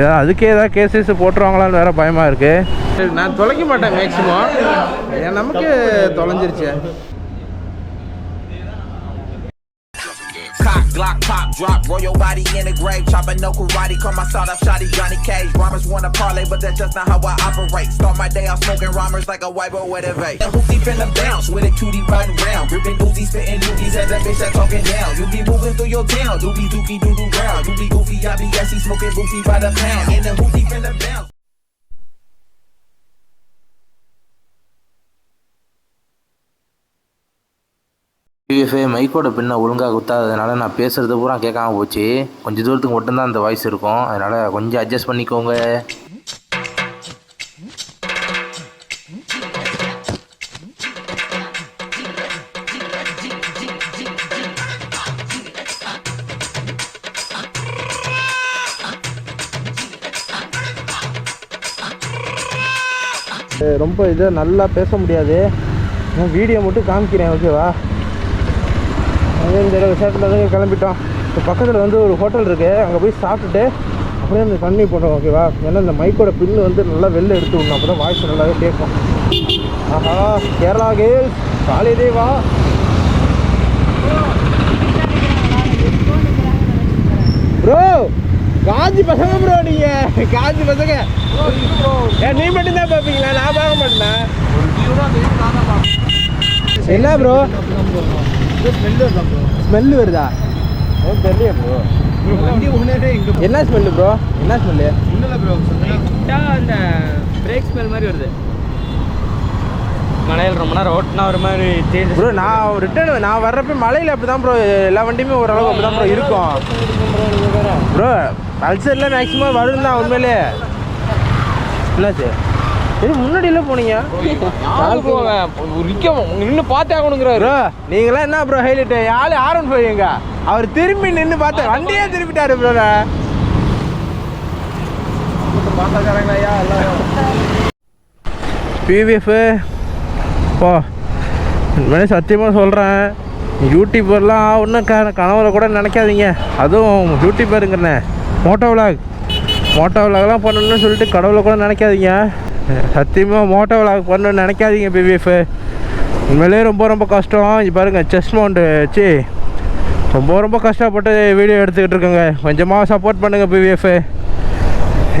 ஏதாவது அதுக்கே ஏதாவது கேசஸ் போட்டுருவாங்களான்னு வேற பயமாக இருக்குது நான் தொலைக்க மாட்டேன் மேக்ஸிமம் நமக்கு தொலைஞ்சிருச்சேன் Cock, Glock, pop, drop, your body in the grave. Chopping no karate, call my sawed off shotty Johnny Cage. Rhymers wanna parlay, but that's just not how I operate. Start my day off smoking rhymers like a white boy with a vape. The hoopty finna bounce with a cutie riding round. Gripping Uzi, spitting loogies at that bitch that talking down. You be moving through your town, doobie dookie doo doo round. You be goofy, I be gassy, smoking goofy by the pound. And the hoopty finna bounce. யூஎஃப்ஏ மைக்கோட பின்னை ஒழுங்காக குத்தாததுனால நான் பேசுகிறது பூரா கேட்காம போச்சு. கொஞ்சம் தூரத்துக்கு மட்டும்தான் அந்த வாய்ஸ் இருக்கும். அதனால் கொஞ்சம் அட்ஜஸ்ட் பண்ணிக்கோங்க. ரொம்ப இதை நல்லா பேச முடியாது. வீடியோ மட்டும் காமிக்கிறேன் ஓகேவா அதே இந்த விஷயத்தில் வந்து கிளம்பிட்டோம். இப்போ பக்கத்தில் வந்து ஒரு ஹோட்டல் இருக்குது அங்கே போய் சாப்பிட்டுட்டு அப்படியே அந்த தண்ணி போடுறோம் ஓகேவா ஏன்னா இந்த மைக்கோட பின்னு வந்து நல்லா வெளில எடுத்து விடணும். அப்போ தான் வாய்ஸ் நல்லாவே கேட்கும். ஆஹா கேரளா கேர்ள்ஸ் காலையிலே வா ப்ரோ காஞ்சி பசங்க ப்ரோ நீங்க. காஞ்சி பசங்க. ஏன் நீ மட்டும் தான் பார்ப்பீங்களா? நான் பார்க்க மாட்டேன்? என்ன ப்ரோ ஸ்மெல்லு வருதா தெரியல ப்ரோ என்ன ஸ்மெல்லு ப்ரோ என்ன ஸ்மெல்லு அந்த பிரேக் ஸ்மெல் மாதிரி வருது. மலையில் ரொம்ப நேரம் ஓட்டினா ஒரு மாதிரி சேஞ்ச் ப்ரோ நான் ரிட்டர்ன் நான் வர்றப்ப மலையில் அப்படி தான் ப்ரோ எல்லா வண்டியுமே ஓரளவுக்கு அப்படி தான் ப்ரோ இருக்கும். ப்ரோ பல்சரில் மேக்ஸிமம் வரும் தான் உண்மையிலே. என்னாச்சு? இது முன்னாடியில் போனீங்க? நின்று பார்த்தே ஆகணுங்கிறாரு. நீங்களாம் என்ன ப்ரோ ஹைலைட் ஆளு ஆரன் போவீங்க அவர் திரும்பி நின்று பார்த்து வண்டியே திருப்பிட்டாரு ப்ரோ. பிவிஎஃப் போ. உண்மையிலே சத்தியமாக சொல்கிறேன் யூடியூபர்லாம் ஒன்றும் க கனவுல கூட நினைக்காதீங்க. அதுவும் யூடியூபருங்கண்ணே மோட்டோ விலாக் மோட்டோ விலாக்லாம் பண்ணணும்னு சொல்லிட்டு கடவுளை கூட நினைக்காதீங்க. சத்தியமாக மோட்டோ விளாக் பண்ணணும்னு நினைக்காதீங்க பிவிஎஃப் உண்மையிலே ரொம்ப ரொம்ப கஷ்டம். இங்க பாருங்கள் செஸ் மவுண்ட் வச்சு ரொம்ப ரொம்ப கஷ்டப்பட்டு வீடியோ எடுத்துக்கிட்டு இருக்கோங்க. கொஞ்சமாக சப்போர்ட் பண்ணுங்கள் பிவிஎஃப்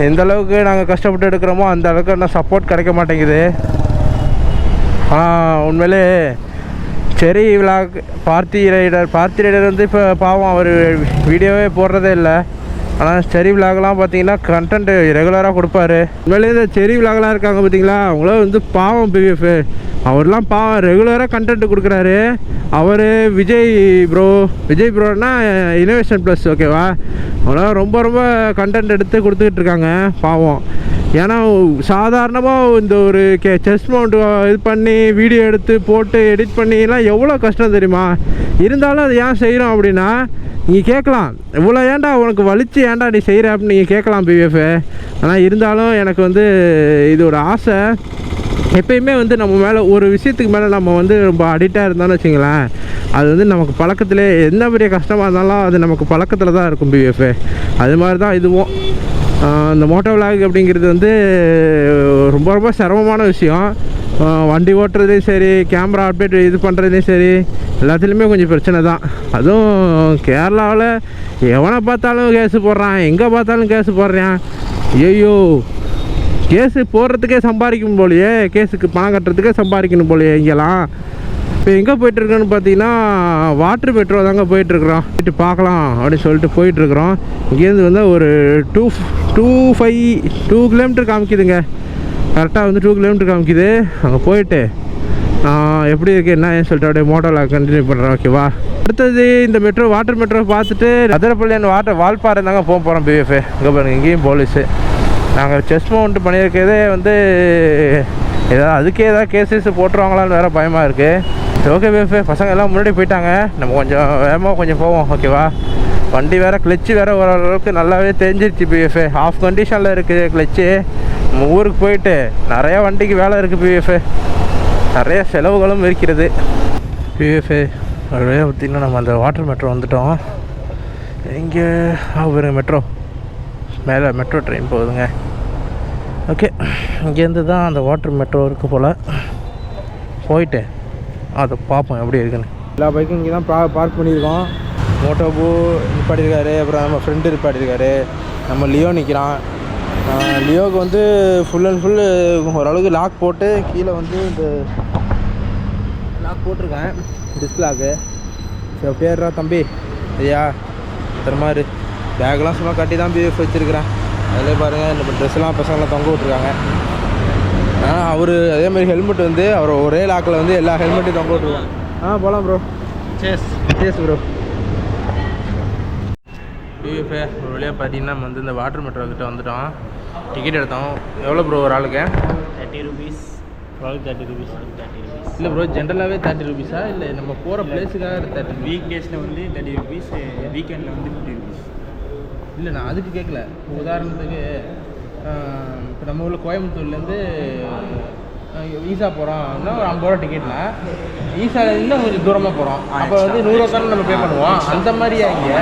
எந்த அளவுக்கு நாங்கள் கஷ்டப்பட்டு எடுக்கிறோமோ அந்த அளவுக்கு இன்னும் சப்போர்ட் கிடைக்க மாட்டேங்குது. ஆ உண்மையிலே சரி விழா பார்த்தி ரைடர் பார்த்தி ரைடர் வந்து இப்போ பாவம் அவர் வீடியோவே போடுறதே இல்லை. ஆனால் செரி விலாக்லாம் பார்த்தீங்கன்னா கண்டென்ட் ரெகுலராக கொடுப்பாரு. உண்மையிலே இந்த செரி விலாக்லாம் இருக்காங்க பார்த்தீங்களா அவங்களாம் வந்து பாவம் பிவிஎஃப் அவர்லாம் பாவம் ரெகுலராக கண்டென்ட் கொடுக்குறாரு. அவர் விஜய் ப்ரோ விஜய் ப்ரோனா இனோவேஷன் ப்ளஸ் ஓகேவா அவங்களாம் ரொம்ப ரொம்ப கண்டென்ட் எடுத்து கொடுத்துக்கிட்டு இருக்காங்க பாவம். ஏன்னா சாதாரணமாக இந்த ஒரு கே செஸ் மவுண்ட் இது பண்ணி வீடியோ எடுத்து போட்டு எடிட் பண்ணிலாம் எவ்வளோ கஷ்டம் தெரியுமா? இருந்தாலும் அது ஏன் செய்கிறோம் அப்படின்னா நீங்கள் கேட்கலாம். இவ்வளோ ஏன்டா உனக்கு வலிச்சு ஏன்டா நீ செய்கிற அப்படின்னு நீங்கள் கேட்கலாம் பிவிஎஃப் ஆனால் இருந்தாலும் எனக்கு வந்து இது ஒரு ஆசை எப்பயுமே வந்து நம்ம மேலே ஒரு விஷயத்துக்கு மேலே நம்ம வந்து ரொம்ப அடிக்டாக இருந்தாலும் வச்சுங்களேன் அது வந்து நமக்கு பழக்கத்திலே என்ன பெரிய கஷ்டமாக இருந்தாலும் அது நமக்கு பழக்கத்தில் தான் இருக்கும் பிவிஎஃப் அது மாதிரி தான் இதுவும் இந்த மோட்டோ விலாக் அப்படிங்கிறது வந்து ரொம்ப ரொம்ப சிரமமான விஷயம். வண்டி ஓட்டுறதையும் சரி கேமரா அப்டேட் இது பண்ணுறதையும் சரி எல்லாத்துலேயுமே கொஞ்சம் பிரச்சனை தான். அதுவும் கேரளாவில் எவனை பார்த்தாலும் கேஸு போடுறான். எங்கே பார்த்தாலும் கேஸு போடுறான். ஐயோ கேஸு போடுறதுக்கே சம்பாதிக்கணும் போலையே. கேஸுக்கு பணம் கட்டுறதுக்கே சம்பாதிக்கணும் போலையே இங்கெல்லாம். இப்போ எங்கே போயிட்டுருக்கோன்னு பார்த்தீங்கன்னா வாட்ரு பெட்ரோல் தாங்க போயிட்டுருக்குறோம். போயிட்டு பார்க்கலாம் அப்படின்னு சொல்லிட்டு போயிட்டுருக்குறோம். இங்கேருந்து வந்து ஒரு two two five two kilometre காமிக்குதுங்க. கரெக்டாக வந்து டூ கிலோமீட்டர் காமிக்குது. அங்கே போயிட்டு எப்படி இருக்குது என்ன ஏன்னு சொல்லிட்டு அப்படியே மோட்டோவில் கண்டினியூ பண்ணுறேன் ஓகேவா அடுத்தது இந்த மெட்ரோ வாட்டர் மெட்ரோ பார்த்துட்டு அதிரப்பள்ளியான வாட்டர் வால்பாறை தாங்க போக போகிறோம் பிஎஃப் இங்கே பாருங்க இங்கேயும் போலீஸு நாங்கள் செஸ் மவுண்ட் பண்ணியிருக்கிறதே வந்து ஏதாவது அதுக்கே ஏதாவது கேசஸ் போட்டுருவாங்களான்னு வேறு பயமாக இருக்குது ஓகே பிஎஃப் பசங்க எல்லாம் முன்னாடி போயிட்டாங்க. நம்ம கொஞ்சம் வேகமாக கொஞ்சம் போவோம் ஓகேவா வண்டி வேறு கிளச்சு வேறு ஓரளவுக்கு நல்லாவே தெரிஞ்சிருச்சு பிஎஃப் ஆஃப் கண்டிஷனில் இருக்குது கிளச்சு நம்ம ஊருக்கு போயிட்டு நிறையா வண்டிக்கு வேலை இருக்குது பிஎஃப் நிறைய செலவுகளும் இருக்கிறது. யூஎஃப்ஏ அப்படியே பார்த்திங்கன்னா நம்ம அந்த வாட்டர் மெட்ரோ வந்துட்டோம். இங்கே ஆகுங்க மெட்ரோ மேலே மெட்ரோ ட்ரெயின் போகுதுங்க. ஓகே இங்கேருந்து தான் அந்த வாட்டர் மெட்ரோ இருக்கு போல். போயிட்டு அதை பார்ப்போம் எப்படி இருக்குன்னு. எல்லா பைக்கும் இங்கே தான் பா பார்க் பண்ணியிருக்கோம். மோட்டோபூ நிப்பாட்டியிருக்காரு. அப்புறம் நம்ம ஃப்ரெண்டு நிப்பாட்டியிருக்காரு. நம்ம லியோ நிற்கிறான் லியோவுக்கு வந்து ஃபுல் அண்ட் ஃபுல்லு ஓரளவுக்கு லாக் போட்டு கீழே வந்து இந்த லாக் போட்டிருக்கேன் டிஸ்க் லாக்கு சரி பேர்றா தம்பி. ஐயா தரமாரு பேக்லாம் சும்மா கட்டி தான் பிஎஃப் வச்சுருக்கிறேன். அதிலே பாருங்கள் இந்த ட்ரெஸ்லாம் பசங்களாம் தொங்க விட்ருக்காங்க ஆனால் அவர் அதே மாதிரி ஹெல்மெட் வந்து அவர் ஒரே லாக்கில் வந்து எல்லா ஹெல்மெட்டையும் தொங்க விட்ருவாங்க ஆ போகலாம் bro chase chase bro BFA ஒரு வழியாக பார்த்தீங்கன்னா நம்ம வந்து இந்த வாட்டர் மெட்ரோ கிட்ட வந்துட்டோம். டிக்கெட் எடுத்தோம். எவ்வளோ ப்ரோ ஒரு ஆளுக்கு? Thirty rupees twelve thirty rupees thirty rupees இல்லை ப்ரோ ஜென்ரலாகவே தேர்ட்டி ருபீஸா இல்லை நம்ம போகிற பிளேஸுக்காக தேர்ட்டி வீக் டேஸில் வந்து தேர்ட்டி ருபீஸ் வீக்கெண்டில் வந்து ஃபிஃப்டி ருபீஸ் இல்லை நான் அதுக்கு கேட்கல இப்போ உதாரணத்துக்கு இப்போ நம்ம ஊரில் கோயம்புத்தூர்லேருந்து ஈசா போகிறோம்னா ஒரு ஐம்பது ரூபா டிக்கெட்னா இன்னும் கொஞ்சம் தூரமாக போகிறோம் அப்போ வந்து நூறுரூவா தானே நம்ம பே பண்ணுவோம். அந்த மாதிரியா இங்கே?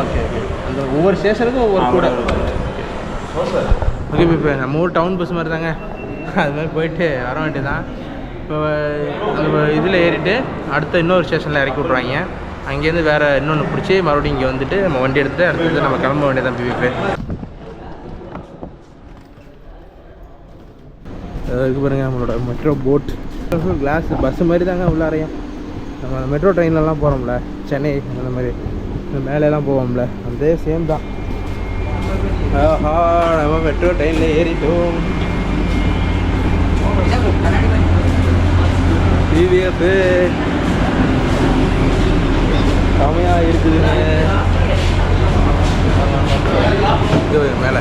ஓகே ஓகே அந்த ஒவ்வொரு ஸ்டேஷனுக்கும் ஒவ்வொரு கூட. ஓகே இப்போ நம்ம ஊர் டவுன் பஸ் மாதிரி தாங்க. அது மாதிரி போயிட்டு வர வேண்டியது தான் இப்போ இதில் ஏறிட்டு அடுத்த இன்னொரு ஸ்டேஷனில் இறக்கி விட்ருவாங்க அங்கேருந்து வேறு இன்னொன்று பிடிச்சி மறுபடியும் இங்கே வந்துட்டு நம்ம வண்டி எடுத்துகிட்டு அடுத்தது நம்ம கிளம்ப வேண்டியதான் பிபிபி. இருக்கு பாருங்க நம்மளோட மெட்ரோ போட் கிளாஸ் பஸ் மாதிரி தாங்க உள்ளாரையும் நம்ம மெட்ரோ ட்ரெயின்லலாம் போகிறோம்ல சென்னை அந்த மாதிரி. மேலேலாம் மேலெலாம் போவோம்ல அதே சேம் தான். ஆஹா நம்ம மெட்ரோ ட்ரெயினில் ஏறிட்டோம் டிவிஎஃப் கம்மியாக இருக்குதுங்க மேலே.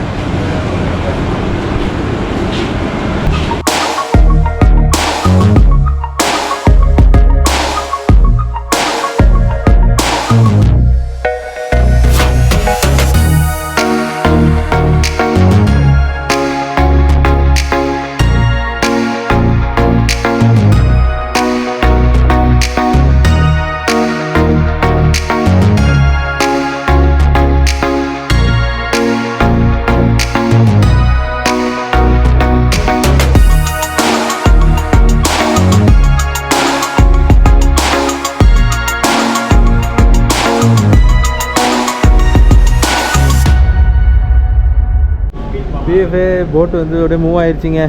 போட்டு வந்து அப்படியே மூவ் ஆயிடுச்சிங்க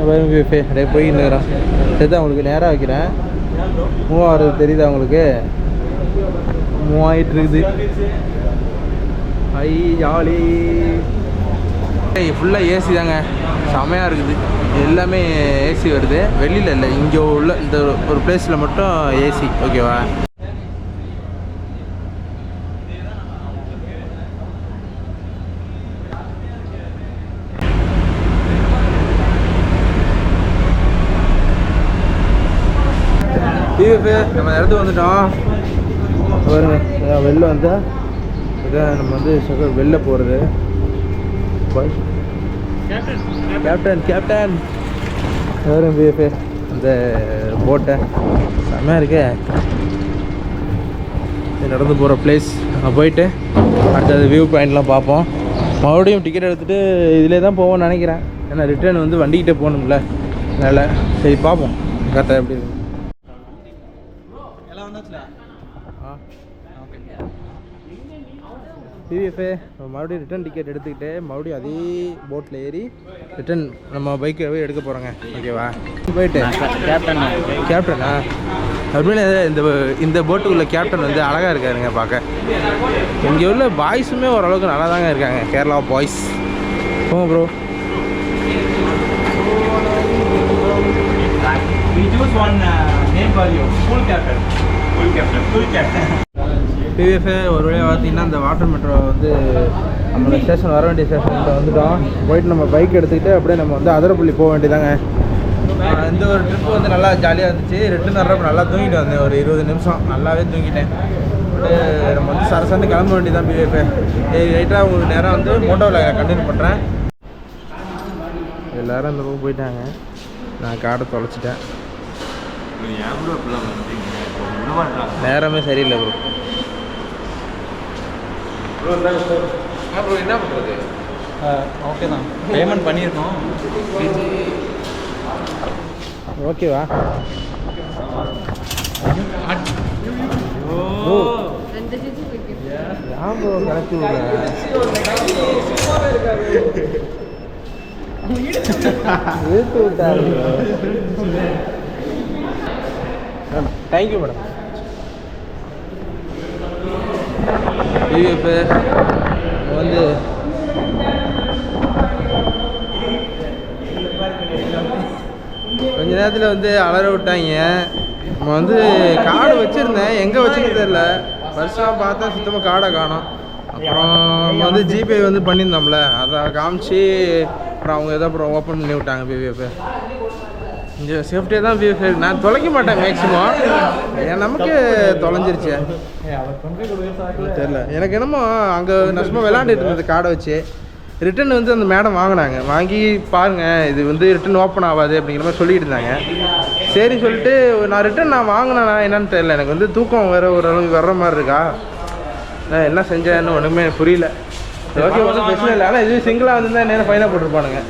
அப்படியே போயின்னு இருக்கிறோம் சரிதான் உங்களுக்கு? நேராக வைக்கிறேன். மூவ் ஆகிறது தெரியுதா உங்களுக்கு? மூவ் ஆகிட்டு இருக்குது. ஐ ஜாலி ஃபுல்லாக ஏசி தாங்க. செமையாக இருக்குது. எல்லாமே ஏசி வருது. வெளியில் இல்லை இங்கே உள்ள இந்த ஒரு பிளேஸில் மட்டும் ஏசி ஓகேவா டிவிஎஃப் நம்ம இடத்துக்கு வந்துட்டோம் பாருங்க வெளில வந்தால் இதான் நம்ம வந்து சக- வெளில போகிறது பாய். Captain captain. பாருங்க பிஎஃப் அந்த போட்டை. செம்மையாக இருக்கே. நடந்து போகிற பிளேஸ் அங்கே போயிட்டு அடுத்தது வியூ பாயிண்ட்லாம் பார்ப்போம். மறுபடியும் டிக்கெட் எடுத்துகிட்டு இதிலே தான் போவோம்னு நினைக்கிறேன். ஏன்னா ரிட்டர்ன் வந்து வண்டிக்கிட்டே போகணும்ல. அதனால் சரி பார்ப்போம். கரெக்டாக எப்படி இருக்கு பிவிஎஃப்ஏ மறுபடியும் ரிட்டர்ன் டிக்கெட் எடுத்துக்கிட்டு மறுபடியும் அதே போட்டில் ஏறி ரிட்டர்ன் நம்ம பைக்கை எடுக்க போகிறோங்க ஓகேவா போயிட்டு. கேப்டன் கேப்டனா உண்மையிலே இந்த இந்த போட்டுக்குள்ள கேப்டன் வந்து அழகாக இருக்காருங்க பார்க்க. இங்கே உள்ள பாய்ஸுமே ஓரளவுக்கு நல்லா தாங்க இருக்காங்க. கேரளா பாய்ஸ் போங்க bro We choose one uh, name for you. Full captain. Full captain. Full captain. BVF ஒரு வழியாக பார்த்தீங்கன்னா இந்த வாட்டர் மெட்ரோ வந்து நம்மளோட ஸ்டேஷன் வர வேண்டிய ஸ்டேஷன்கிட்ட வந்துட்டோம். போயிட்டு நம்ம பைக் எடுத்துக்கிட்டு அப்படியே நம்ம வந்து அதிரப்பள்ளி போக வேண்டியதாங்க. இந்த ஒரு ட்ரிப் வந்து நல்லா ஜாலியாக இருந்துச்சு. ரிட்டர்ன் வர்றப்ப நல்லா தூங்கிட்டு வந்தேன் ஒரு இருபது நிமிஷம். நல்லாவே தூங்கிட்டேன். அப்படியே நம்ம வந்து சரசரன்னு கிளம்ப வேண்டியதான் பிவிஎஃப் ரைட்டாக உங்களுக்கு நேரம் வந்து மோட்டோவில் கண்டினியூ பண்ணுறேன் எல்லாரும் இந்த பக்கம் போயிட்டாங்க. நான் காடை தொலைச்சிட்டேன். நேரமே சரியில்லை ப்ரோ ப்ரோ என்ன பண்ணுறது ஓகே தான். பேமெண்ட் பண்ணியிருக்கோம். ஓகேவா தேங்க்யூ மேடம் இப்போ வந்து கொஞ்ச நேரத்தில் வந்து அலற விட்டாங்க. நம்ம வந்து கார்டு வச்சுருந்தேன். எங்கே வச்சுன்னு தெரில ஃபர்ஸ்ட்லாம் பார்த்தா சுத்தமாக கார்டை காணும். அப்புறம் நம்ம வந்து ஜிபே வந்து பண்ணியிருந்தோம்ல. அதை காமிச்சு அப்புறம் அவங்க ஏதோ அப்புறம் ஓப்பன் பண்ணி விட்டாங்க பிவிஎஃப் கொஞ்சம் சேஃப்டியாக தான் பிவிஎஃப் நான் தொலைக்க மாட்டேன் மேக்ஸிமம் ஏன் நமக்கு தொலைஞ்சிருச்சு. தெரில எனக்கு என்னமோ அங்கே சும்மா விளாண்டுட்டு இருந்தது கார்டை வச்சு. ரிட்டன் வந்து அந்த மேடம் வாங்கினாங்க. வாங்கி பாருங்க இது வந்து ரிட்டன் ஓப்பன் ஆகாது அப்படிங்கிற மாதிரி சொல்லிட்டு இருந்தாங்க. சரி சொல்லிட்டு நான் ரிட்டன் நான் வாங்கினேனா என்னன்னு தெரியல. எனக்கு வந்து தூக்கம் வேறு ஓரளவுக்கு வர்ற மாதிரி இருக்கா? நான் என்ன செஞ்சேன்னு ஒன்றுமே புரியல. ஓகே ஒன்றும் பிரச்சனை இல்லை. ஆனால் இது சிங்கிளாக வந்து நேரம் ஃபைனாக போட்டிருப்பானுங்க.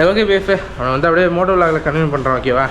ஓகே பேஃபு அவனை வந்து அப்படியே மோட்டோ விளாகில் கன்டினியூ பண்ணுறான் ஓகேவா